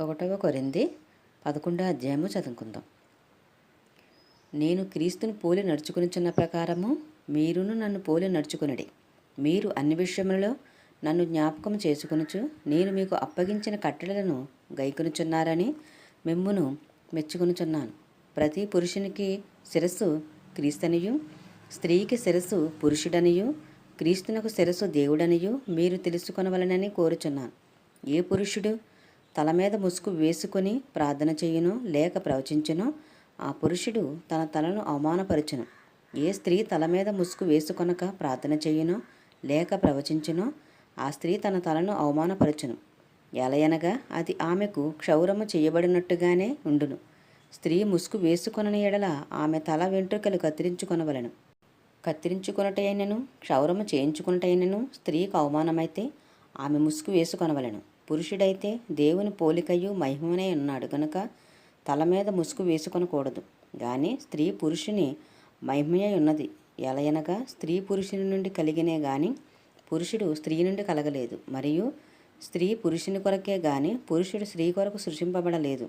ఒకటవ కొరింది పదకొండో అధ్యాయము చదువుకుందాం. నేను క్రీస్తుని పోలి నడుచుకునిచున్న ప్రకారము మీరును నన్ను పోలి నడుచుకునడి. మీరు అన్ని విషయములలో నన్ను జ్ఞాపకం చేసుకునుచు నేను మీకు అప్పగించిన కట్టడలను గైకొనుచున్నారని మిమ్మును మెచ్చుకొనుచున్నాను. ప్రతి పురుషునికి శిరస్సు క్రీస్తనియు స్త్రీకి శిరస్సు పురుషుడనియు క్రీస్తునకు శిరస్సు దేవుడనియు మీరు తెలుసుకొనవలనని కోరుచున్నాను. ఏ పురుషుడు తల మీద ముసుగు వేసుకొని ప్రార్థన చేయను లేక ప్రవచించను. ఆ పురుషుడు తన తలను అవమానపరచును. ఏ స్త్రీ తల మీద ముసుగు వేసుకొనక ప్రార్థన చేయునో లేక ప్రవచించునో ఆ స్త్రీ తన తలను అవమానపరచును. ఎలయనగా అది ఆమెకు క్షౌరము చేయబడినట్టుగానే ఉండును. స్త్రీ ముసుగు వేసుకొనని ఎడల ఆమె తల వెంట్రుకలు కత్తిరించుకొనవలెను. కత్తిరించుకున్నటైనను క్షౌరము చేయించుకున్నటైనను స్త్రీకు అవమానమైతే ఆమె ముసుగు వేసుకొనవలెను. పురుషుడైతే దేవుని పోలికయు మహిమనే ఉన్నాడు. గనుక తల మీద ముసుగు వేసుకొనకూడదు. గాని స్త్రీ పురుషుని మహిమయై ఉన్నది. ఎలయనగా స్త్రీ పురుషుని నుండి కలిగినే గాని పురుషుడు స్త్రీ నుండి కలగలేదు. మరియు స్త్రీ పురుషుని కొరకే గాని పురుషుడు స్త్రీ కొరకు సృష్టింపబడలేదు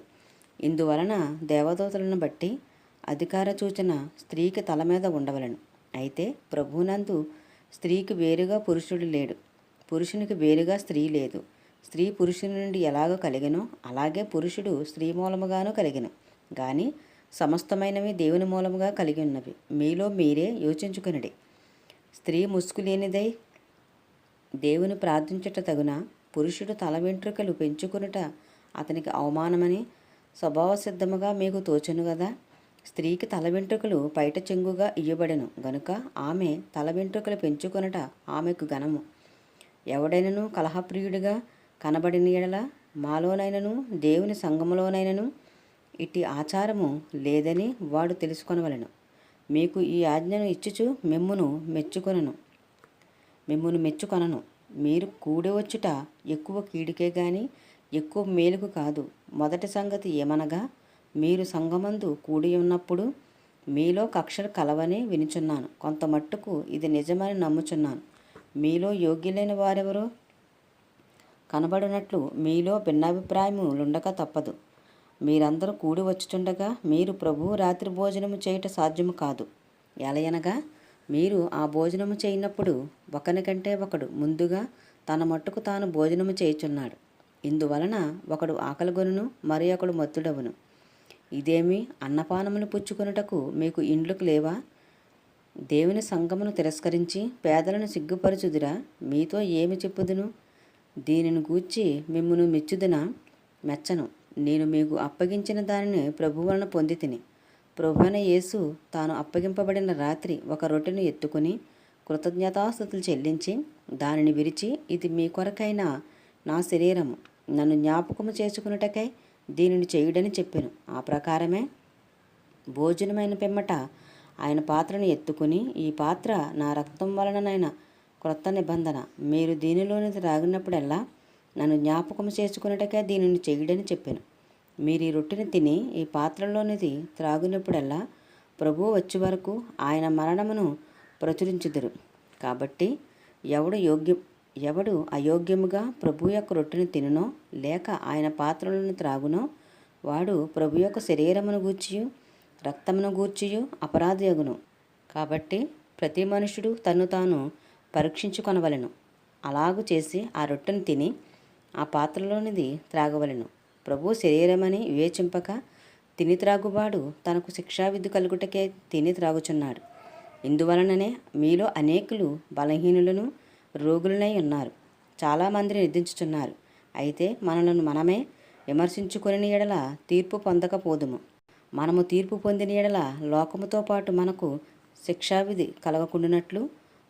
ఇందువలన దేవదూతలను బట్టి అధికార సూచన స్త్రీకి తల మీద ఉండవలను. అయితే ప్రభునందు స్త్రీకి వేరుగా పురుషుడు లేడు. పురుషునికి వేరుగా స్త్రీ లేదు. స్త్రీ పురుషుని నుండి ఎలాగో కలిగెనో అలాగే పురుషుడు స్త్రీ మూలముగాను కలిగెను. గాని సమస్తమైనవి దేవుని మూలముగా కలిగి ఉన్నవి మీలో మీరే యోచించుకునడి. స్త్రీ ముసుగు లేనిదై దేవుని ప్రార్థించుట తగున పురుషుడు తల వెంట్రుకలు పెంచుకునుట అతనికి అవమానమని స్వభావ సిద్ధముగా మీకు తోచను కదా స్త్రీకి తల వెంట్రుకలు పైట చెంగుగా ఇయ్యబడెను. గనుక ఆమె తల వెంట్రుకలు పెంచుకొనుట ఆమెకు ఘనము. ఎవడైనను కలహప్రియుడిగా కనబడిన ఎడల మాలోనైనను దేవుని సంఘములోనైనను ఇట్టి ఆచారము లేదని వాడు తెలుసుకొనవలెను. మీకు ఈ ఆజ్ఞను ఇచ్చుచు మిమ్మును మెచ్చుకొనను. మిమ్మును మెచ్చుకొనను. మీరు కూడి వచ్చుట ఎక్కువ కీడికే గాని ఎక్కువ మేలుకు కాదు. మొదటి సంగతి ఏమనగా మీరు సంఘమందు కూడి ఉన్నప్పుడు మీలో కక్షలు కలవని వినుచున్నాను. కొంత మట్టుకు ఇది నిజమని నమ్ముచున్నాను. మీలో యోగ్యులైన వారెవరో కనబడినట్లు మీలో భిన్నాభిప్రాయములుండక తప్పదు. మీరందరూ కూడి వచ్చుచుండగా మీరు ప్రభువు రాత్రి భోజనము చేయుట సాధ్యము కాదు. ఎలయనగా మీరు ఆ భోజనము చేయనప్పుడు ఒకనికంటే ఒకడు ముందుగా తన మట్టుకు తాను భోజనము చేయుచున్నాడు. ఇందువలన ఒకడు ఆకలిగొనును మరి ఒకడు మత్తుడవును. ఇదేమి అన్నపానములు పుచ్చుకొనుటకు మీకు ఇండ్లకు లేవా? దేవుని సంగమును తిరస్కరించి పేదలను సిగ్గుపరచుదురా? మీతో ఏమి చెప్పుదును? దీనిని గూర్చి మిమ్మును మెచ్చుదిన? మెచ్చను. నేను మీకు అప్పగించిన దానిని ప్రభువులను వలన పొంది తిని ప్రభువైన యేసు తాను అప్పగింపబడిన రాత్రి ఒక రొట్టెను ఎత్తుకుని కృతజ్ఞతాస్థుతులు చెల్లించి దానిని విరిచి ఇది మీ కొరకైన నా శరీరము. నన్ను జ్ఞాపకము చేసుకున్నటకై దీనిని చేయుడని చెప్పాను. ఆ ప్రకారమే భోజనమైన పిమ్మట ఆయన పాత్రను ఎత్తుకుని ఈ పాత్ర నా రక్తం వలననైనా క్రొత్త నిబంధన. మీరు దీనిలోని త్రాగినప్పుడల్లా నన్ను జ్ఞాపకం చేసుకున్నటకే దీనిని చేయడని చెప్పాను. మీరు ఈ రొట్టెని తిని ఈ పాత్రలోనిది త్రాగినప్పుడల్లా ప్రభువు వచ్చే వరకు ఆయన మరణమును ప్రచురించుదురు. కాబట్టి ఎవడు యోగ్యం ఎవడు అయోగ్యముగా ప్రభు యొక్క రొట్టెని తినునో లేక ఆయన పాత్రలను త్రాగునో వాడు ప్రభు యొక్క శరీరమును గూర్చియు రక్తమును గూర్చియు అపరాధయగును కాబట్టి ప్రతి మనుషుడు తను తాను పరీక్షించుకొనవలెను. అలాగు చేసి ఆ రొట్టెను తిని ఆ పాత్రలోనిది త్రాగవలెను. ప్రభు శరీరమని వివేచింపక తిని త్రాగువాడు తనకు శిక్షావిధి కలుగుటకే తిని త్రాగుచున్నాడు. ఇందువలననే మీలో అనేకులు బలహీనులను రోగులనై ఉన్నారు. చాలామందిని నిద్రించుచున్నారు అయితే మనలను మనమే విమర్శించుకుని ఎడల తీర్పు పొందకపోదుము. మనము తీర్పు పొందిన ఎడల లోకముతో పాటు మనకు శిక్షావిధి కలగకుండానట్లు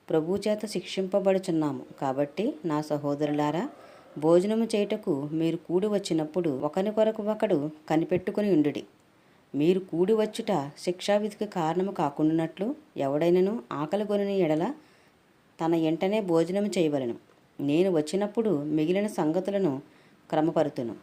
ప్రభు చేత శిక్షింపబడుచున్నాము. కాబట్టి నా సహోదరులారా భోజనము చేయుటకు మీరు కూడి వచ్చినప్పుడు ఒకని కొరకు ఒకడు కనిపెట్టుకుని ఉండుడి. మీరు కూడి వచ్చుట శిక్షావిధికి కారణము కాకుండానట్లు ఎవడైనను ఆకలి కొనిన ఎడల తన ఎంటనే భోజనం చేయవలెను. నేను వచ్చినప్పుడు మిగిలిన సంగతులను క్రమపరుతును.